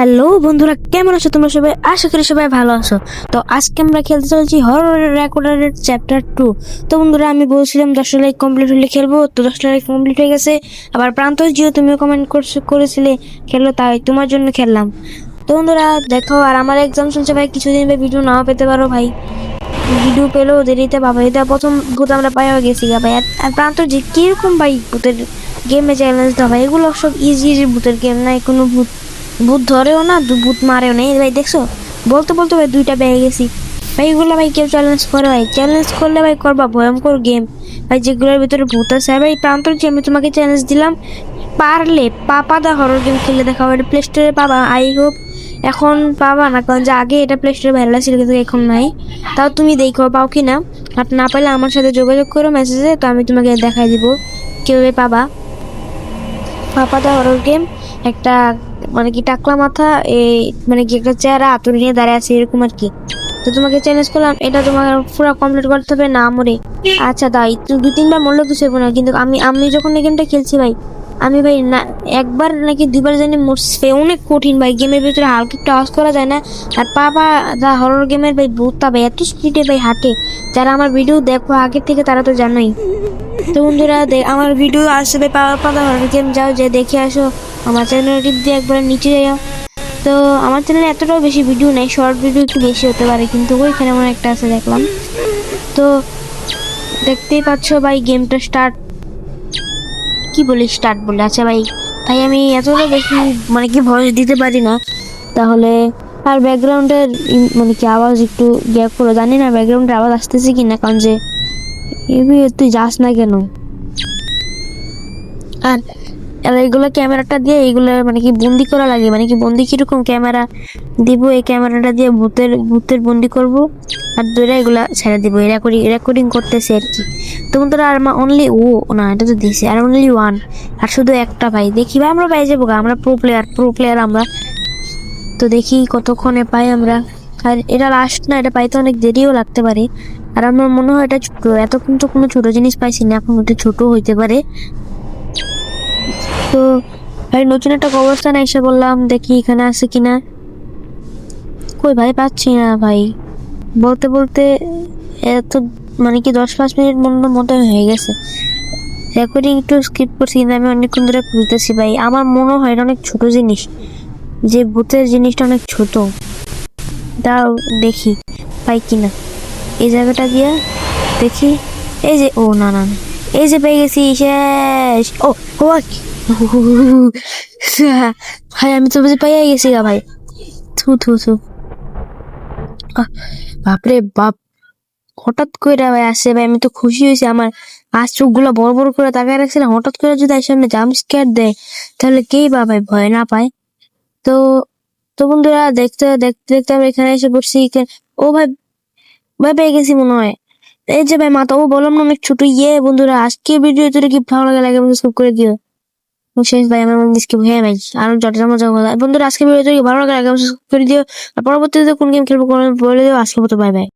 Hello বন্ধুরা, কেমন আছো তোমরা সবাই? আশা করি সবাই ভালো আছো। তো আজকে আমরা খেলতে চলছি হরর রেকর্ডারের চ্যাপ্টার টু তো বন্ধুরা, আমি বলছিলাম দশটা লাইক কমপ্লিট হলে খেলব, তো দশটা লাইক কমপ্লিট হয়ে গেছে। আবার প্রান্ত জিও, তুমিও কমেন্ট করেছিলে খেলো, তাই তোমার জন্য খেললাম। তো বন্ধুরা, দেখো, আর আমার এক্সাম চলছে ভাই, কিছুদিন ভিডিও নাও পেতে পারো ভাই। ভিডিও পেলেও দেরিতে বাবা এটা প্রথম ভূত আমরা পাইয়া গেছি গা ভাই। আর- আর প্রান্ত যে কীরকম ভাই ভূতের গেমে চ্যালেঞ্জ দেওয়া ভাই এগুলো সব ইজি ইজি ভূতের গেম নাই কোনো ভূত। ভূত ধরেও না ভূত মারেও না। ভাই দেখছ? বলতে বলতে ভাই দুইটা পেয়ে গেছি। ভাই এগুলো ভাই কেউ চ্যালেঞ্জ করে ভাই। চ্যালেঞ্জ করলে ভাই করবা, ভয়ঙ্কর গেম ভাই যেগুলোর ভিতরে ভূত আছে ভাই প্রান্তর যে আমি তোমাকে চ্যালেঞ্জ দিলাম, পারলে পাপা দা হরর গেম খেলে দেখাও। এটা প্লে স্টোরে পাবা আই হোপ এখন পাবা না, কারণ যে আগে এটা প্লে স্টোরে ভাইরাল ছিল, কিন্তু এখন নাই। তাও তুমি দেখো, পাও কি না? আর না পাইলে আমার সাথে যোগাযোগ করো মেসেজে তো আমি তোমাকে দেখাই দিব কীভাবে পাবা। পাপা দা হরর গেম একটা মানে কি টাকলা মাথা, এই মানে কি একটা চেহারা আতুর নিয়ে দাঁড়িয়ে আছে এরকম আর কি। তো তোমাকে চ্যালেঞ্জ করলাম, এটা তোমাকে পুরো কমপ্লিট করতে হবে, না মরে। আচ্ছা দাই তুই দু তিনবার মরলে কিছু হবে না, কিন্তু আমি আমি যখন এই গেমটা খেলছি ভাই, আমি ভাই না, একবার নাকি দুবার জানি মরছে, অনেক কঠিন ভাই গেমের ভিতরে হালকা একটু করা যায় না। আর পাপা দা হরর গেমের ভাই, ভূতটা ভাই, এত স্পিডে ভাই হাঁটে। যারা আমার ভিডিও দেখো আগে থেকে তারা তো জানোই। তো বন্ধুরা আমার ভিডিও আসবে পাওয়ার হরর গেম যাও, যে দেখে আসো আমার চ্যানেল টিপ দিয়ে একবার নিচে যাও তো আমার চ্যানেলে এতটাও বেশি ভিডিও নেই শর্ট ভিডিও একটু বেশি হতে পারে, কিন্তু ওইখানে আমার একটা আছে দেখলাম। তো দেখতেই পাচ্ছ ভাই গেমটা স্টার্ট কি বলি স্টার্ট বলে? আচ্ছা ভাই ভাই আমি এতটা বেশি মানে কি ভয়েস দিতে পারি না। তাহলে আর ব্যাকগ্রাউন্ডের মানে কি আওয়াজ একটু গ্যাপ করে? জানি না ব্যাকগ্রাউন্ডের আওয়াজ আসতেছে কি না কারণ যে এবি তুই যাস না কেন? আর এইগুলো ক্যামেরাটা দিয়ে এইগুলো মানে কি বন্দি করা লাগে? মানে কি বন্দি কীরকম ক্যামেরা দিব? এই ক্যামেরাটা দিয়ে ভূতের ভূতের বন্দি করব আর দুইটা এগুলা ছেড়ে দিব। রেকর্ডিং রেকর্ডিং করতেছে আর কি। তো বন্ধুরা আর অনলি ও, না, এটা তো দিছে। আর অনলি ওয়ান আর শুধু একটা ভাই। দেখি ভাই, আমরা পাই যাব আমরা প্রো প্লেয়ার প্রো প্লেয়ার আমরা। তো দেখি কতক্ষণে পাই আমরা। আর এটা লাস্ট না, এটা পাইতে অনেক দেরিও লাগতে পারে। আর আমার মনে হয় এটা ছোট। এতক্ষণ তো কোনো ছোট জিনিস পাইছি না, এখন ওটা ছোট হইতে পারে। তো ভাই নতুন একটা কবরস্থানে এসে বললাম, দেখি এখানে আছে কিনা। কই ভাই, পাচ্ছি না ভাই। বলতে বলতে এত মানে কি দশ পাঁচ মিনিট মনে মতো হয়ে গেছে। রেকর্ডিং একটু স্কিপ করছি কিন্তু আমি অনেকক্ষণ ধরে খুঁজতেছি ভাই। আমার মনে হয় এটা অনেক ছোট জিনিস। যে ভূতের জিনিসটা অনেক ছোট। দাও দেখি, পাই কিনা। এই জায়গাটা দিয়ে দেখি, এই যে, ও, না না। এই যে পেয়ে গেছি, শেষ। ও ও? ভাই, আমি তো বুঝে পাইয়া গেছি গা, ভাই। থু থু থু। বাপরে বাপ। হঠাৎ করে ভাই আসে ভাই, আমি তো খুশি হয়েছি। আমার আজ চোখগুলো বড় বড় করে তাকায় রাখছিলাম। হঠাৎ করে যদি সামনে জাম্প স্কেয়ার দেয়, তাহলে কেই বা ভাই ভয় না পায়? তো তো বন্ধুরা, দেখতে দেখতে দেখতে আমরা এখানে এসে এখানে- ও, ভাই ভাই পেয়ে গেছি মনে হয়। এই যে ভাই মাতাবো, বললাম না, অনেক ছোট। ইয়ে বন্ধুরা আজকে ভিডিও তোর কি ভালো লাগে লাগে সাবস্ক্রাইব করে দিও। শেষ, ভাই, আমার দিচ্ছি হ্যাঁ ভাই, আরও যতটা মজা বন্ধুরা আজকে ভিডিও তোর ভালো লাগে লাগে সাবস্ক্রাইব করে দিও। আর পরবর্তীতে কোন গেম খেলব বলে দিও। আজকে মতো বাই বাই